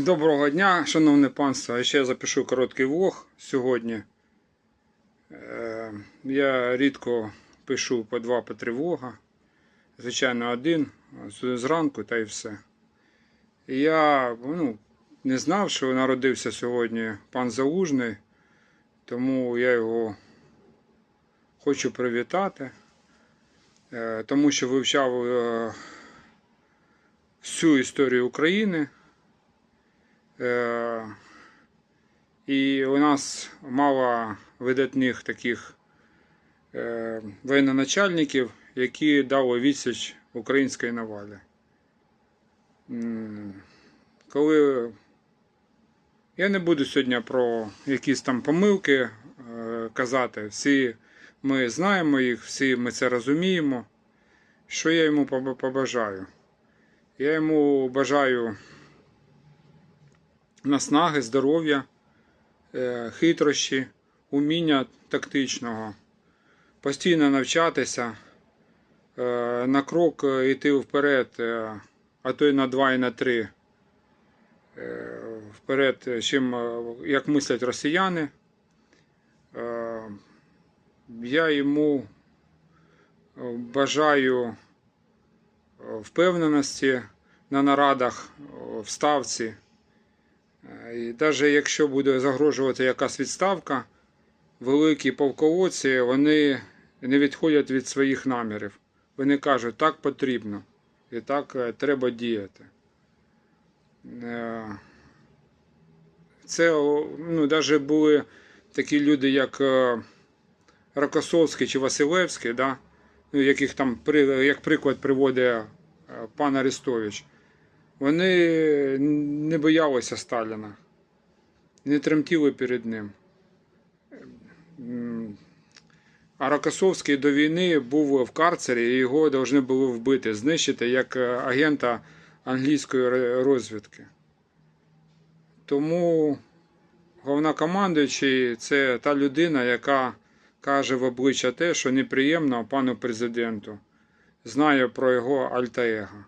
Доброго дня, шановне панство. Ще я запишу короткий влог сьогодні. Е, Я рідко пишу по два по три влога. Звичайно, один зранку та й все. Я ну, не знав, що народився сьогодні пан Залужний, тому я його хочу привітати, е, тому що вивчав е, всю історію України. Е, І у нас мало видатних таких е, воєноначальників, які дали відсіч української навалі. Коли я не буду сьогодні про якісь там помилки е, казати, всі ми знаємо їх, всі ми це розуміємо. Що я йому поб- побажаю? Я йому бажаю наснаги, здоров'я, е, хитрощі, уміння тактичного, постійно навчатися, е, на крок е, йти вперед, а то й на два, і на три. Вперед, чим як мислять росіяни. Я йому бажаю впевненості на нарадах в ставці. І навіть якщо буде загрожувати якась відставка, великі полководці вони не відходять від своїх намірів. Вони кажуть, так потрібно і так е, треба діяти. Е, Це ну, навіть були такі люди, як е, Рокосовський чи Василевський, да? ну, яких там як приклад приводить пан Арестович. Вони не боялися Сталіна, не тремтіли перед ним. А Рокосовський до війни був в карцері і його повинні були вбити, знищити як е, агента англійської розвідки. Тому головнокомандуючий це та людина, яка каже в обличчя те, що неприємно пану президенту, знає про його альта-его.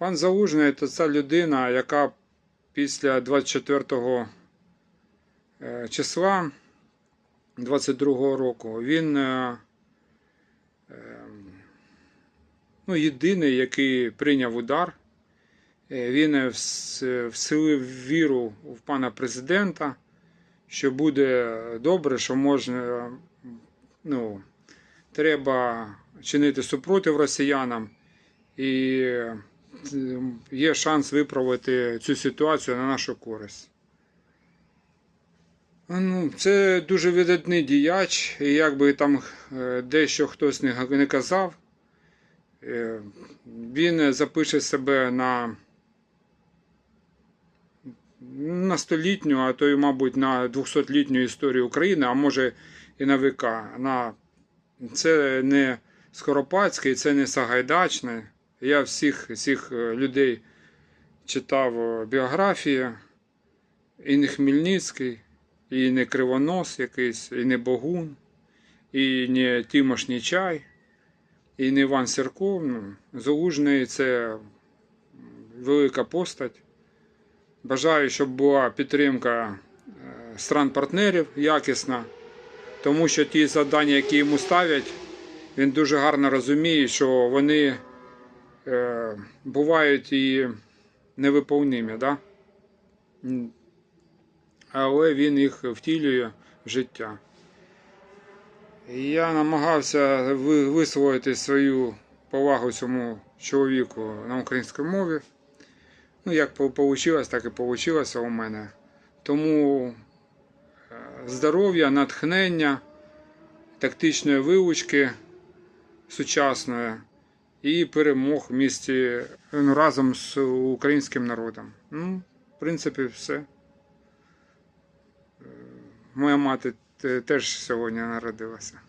Пан Залужний це ця людина, яка після 24 е, числа 22 року він е, е, ну, єдиний, який прийняв удар. Він вс- вселив віру в пана президента, що буде добре, що можна, ну, треба чинити супротив росіянам. І є шанс виправити цю ситуацію на нашу користь. Ну, це дуже видатний діяч, і як би там е, дещо хтось не, казав, е, він запише себе на, на столітню, а то й, мабуть, на 200-літню історію України, а може і на віка. На... Це не Скоропадський, це не Сагайдачний. Я всіх, всіх е, людей читав е, біографії, і не Хмельницький, і не Кривонос якийсь, і не Богун, і не Тимош Нечай, і не Іван Сірков. Ну, Залужний це велика постать. Бажаю, щоб була підтримка е, стран-партнерів якісна, тому що ті завдання, які йому ставлять, він дуже гарно розуміє, що вони е, бувають і невиповнимі, да? Але він їх втілює в життя. Я намагався ви- висловити свою повагу цьому чоловіку на українській мові. Ну, як вийшло, так і вийшло у мене. Тому е, здоров'я, натхнення, тактичної вилучки сучасної і перемог в місті ну, разом з українським народом. Ну, в принципі, все. Е, Моя мати теж сьогодні народилася.